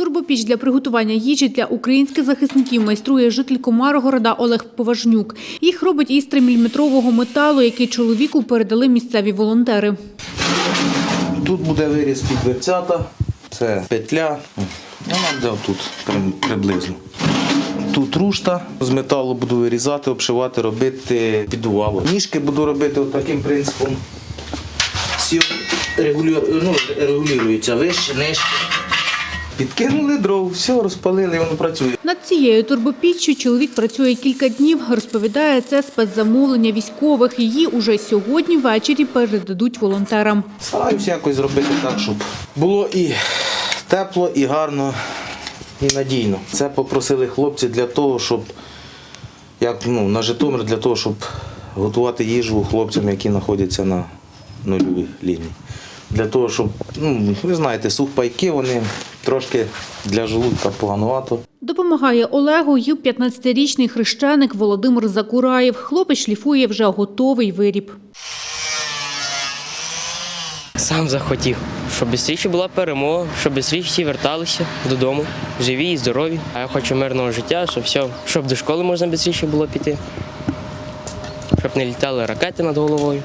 Турбопіч для приготування їжі для українських захисників майструє житель Комарогорода Олег Поважнюк. Їх робить із 3-мм металу, який чоловіку передали місцеві волонтери. Тут буде виріз під дверцята, це петля, вона буде тут приблизно. Тут рушта з металу буду вирізати, обшивати, робити підувало. Ніжки буду робити таким принципом. Всі регулю- ну, вище, нижче. Підкинули дров, все, розпалили, воно працює. Над цією турбопіччю чоловік працює кілька днів. Розповідає, це спецзамовлення військових. Її уже сьогодні ввечері передадуть волонтерам. Стараюся якось зробити так, щоб було і тепло, і гарно, і надійно. Це попросили хлопці для того, щоб як ну, на Житомир, для того, щоб готувати їжу хлопцям, які знаходяться на нульовій лінії. Для того, щоб, ну, ви знаєте, сухпайки, вони трошки для желудка поганувато. Допомагає Олегу й 15-річний хрещеник Володимир Закураєв. Хлопець шліфує вже готовий виріб. Сам захотів, щоб швидше була перемога, щоб швидше всі верталися додому, живі і здорові. А я хочу мирного життя, щоб все, щоб до школи можна швидше було піти, щоб не літали ракети над головою.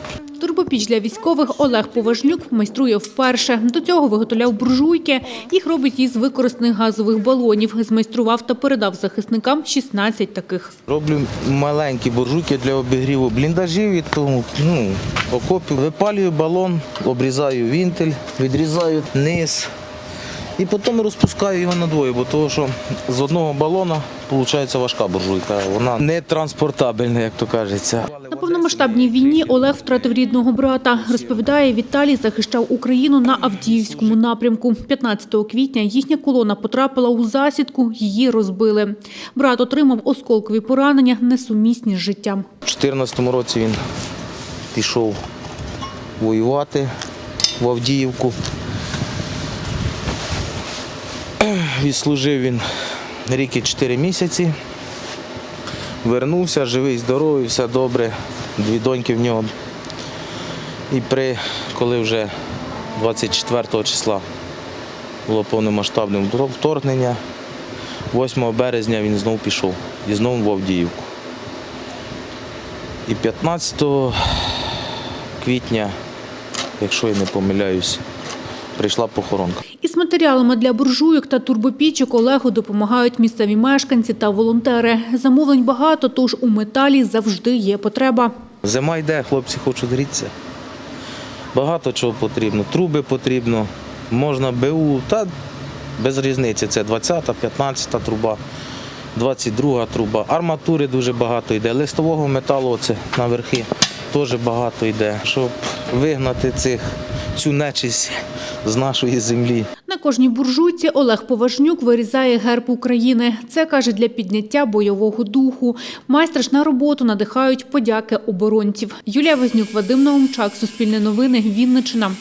Турбопіч для військових Олег Поважнюк майструє вперше. До цього виготовляв буржуйки. Їх робить із використаних газових балонів. Змайстрував та передав захисникам 16 таких. Роблю маленькі буржуйки для обігріву бліндажів і тому ну, окопів. Випалюю балон, обрізаю вінтель, відрізаю низ. І потім розпускаю його надвоє, бо того, що з одного балона виходить важка буржуйка. Вона не транспортабельна, як то кажеться. На повномасштабній війні Олег втратив рідного брата. Розповідає, Віталій захищав Україну на Авдіївському напрямку. 15 квітня їхня колона потрапила у засідку, її розбили. Брат отримав осколкові поранення, несумісні з життям. У 2014 році він пішов воювати в Авдіївку. Відслужив він рік і 4 місяці. Вернувся, живий, здоровий, все добре. Дві доньки в нього. І при, коли вже 24 числа було повномасштабне вторгнення, 8 березня він знову пішов і знову в Авдіївку. І 15 квітня, якщо я не помиляюсь, прийшла похоронка. Із матеріалами для буржуйок та турбопічок Олегу допомагають місцеві мешканці та волонтери. Замовлень багато, тож у металі завжди є потреба. Зима йде, хлопці хочуть грітися. Багато чого потрібно. Труби потрібно, можна БУ, та без різниці. Це 20-та, 15-та труба, 22 труба. Арматури дуже багато йде. Листового металу оце наверхи теж багато йде. Щоб вигнати цих, цю нечисть з нашої землі. Кожній буржуйці Олег Поважнюк вирізає герб України. Це, каже, для підняття бойового духу. Майстра ж на роботу надихають подяки оборонців. Юлія Вознюк, Вадим Наумчак, Суспільне новини, Вінниччина.